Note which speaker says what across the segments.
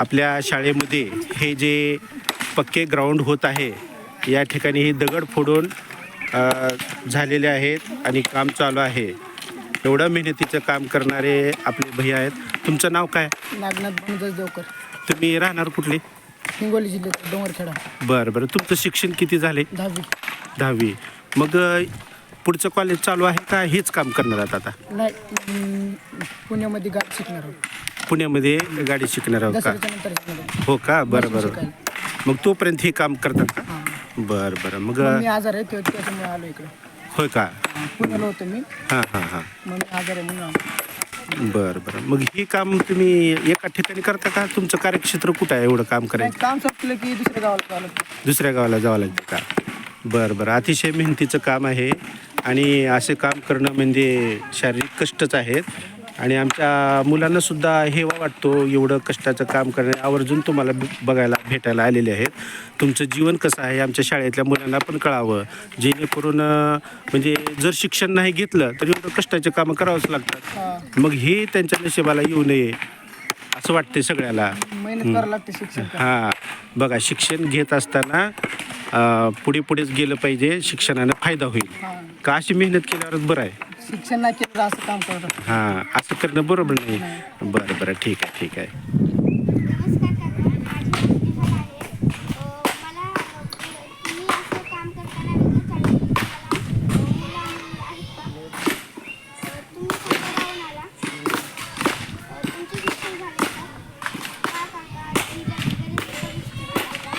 Speaker 1: आपल्या शाळेमध्ये हे जे पक्के ग्राउंड होत आहे या ठिकाणी हे दगड फोडून झालेले आहेत आणि काम चालू आहे. एवढं मेहनतीचं काम करणारे आपले भैया आहेत. तुमचं नाव काय?
Speaker 2: नागनाथ बनदास देवकर.
Speaker 1: तुम्ही राहणार कुठले?
Speaker 2: हिंगोली जिल्ह्यात डोंगरखेडा.
Speaker 1: बरं बरं. तुमचं शिक्षण किती झाले?
Speaker 2: दहावी.
Speaker 1: दहावी. मग पुढचं कॉलेज चालू आहे का? हेच काम करणार आहात आता?
Speaker 2: नाही पुण्यामध्ये गाडी शिकणार आहोत.
Speaker 1: पुण्यामध्ये गाडी शिकणार आहोत का. हो का? बरं बरं. मग तोपर्यंत हे काम करतात का. बरं बरं. मग
Speaker 2: मी आजार आहे ते- त्याच्यामुळे आलो इकडे.
Speaker 1: होय का?
Speaker 2: हां, पुण्याला होतो मी.
Speaker 1: हां हां हां.
Speaker 2: मग मी आजार आहे म्हणून आलो.
Speaker 1: बरं बरं. मग हे काम तुम्ही एका ठिकाणी करता का? तुमचं कार्यक्षेत्र कुठं आहे एवढं काम
Speaker 2: नाही,
Speaker 1: करायचं
Speaker 2: काम संपलं की दुसऱ्या गावाला
Speaker 1: दुसऱ्या गावाला जावं लागतं का? बरं बरं. अतिशय मेहनतीचं काम आहे आणि असे काम करणं म्हणजे शारीरिक कष्टच आहेत. आणि आमच्या मुलांना सुद्धा हेवा वाटतो एवढं कष्टाचं काम करणे. आवर्जून तुम्हाला बघायला भेटायला आलेले आहेत. तुमचं जीवन कसं आहे आमच्या शाळेतल्या मुलांना पण कळावं. जेणेकरून म्हणजे जर शिक्षण नाही घेतलं तर एवढं कष्टाचे कामं करावंच लागतात. मग हे त्यांच्या नशिबाला येऊ नये असं वाटते सगळ्याला. हां. बघा शिक्षण घेत असताना पुढे पुढेच गेलं पाहिजे शिक्षणानं फायदा होईल. का अशी मेहनत केल्यावरच बरं आहे?
Speaker 2: शिक्षण नाही केलं तर असं काम करत.
Speaker 1: हां असं करणं बरोबर नाही. बरं बरं ठीक आहे ठीक आहे.
Speaker 3: नमस्कार काका माझी नाव निहाल आहे. अ, मला अ, तुम्ही असं काम करताना विचारलं की मला अ, मुलं आणि आहेत का अ, तुम्ही कोणत्या गावून आला. अ, तुमचे शिक्षण झाले का? का काका तुमच्या घरी परिस्थिती आहे का?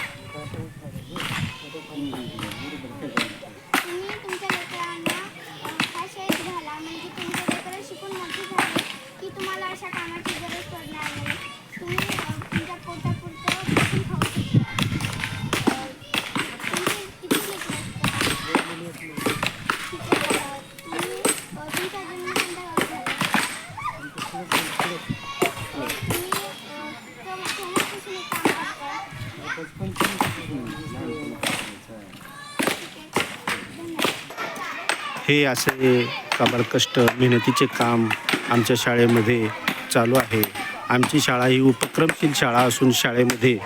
Speaker 3: हे
Speaker 1: असे काबाडकष्ट मेहनतीचे काम आमच्या शाळेमध्ये चालू आहे. आमची शाळा ही उपक्रमशील शाळा असून शाळेमध्ये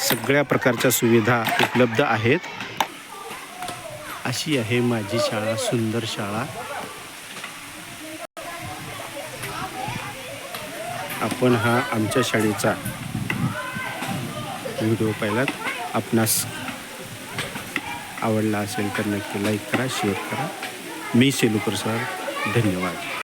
Speaker 1: सगळ्या प्रकारच्या सुविधा उपलब्ध आहेत. अशी आहे माझी शाळा सुंदर शाळा. आपण हा आमच्या शाळेचा व्हिडिओ पाहिलात. आपणास आवडला असेल तर नक्की लाईक करा शेअर करा. मी सेलू सर धन्यवाद.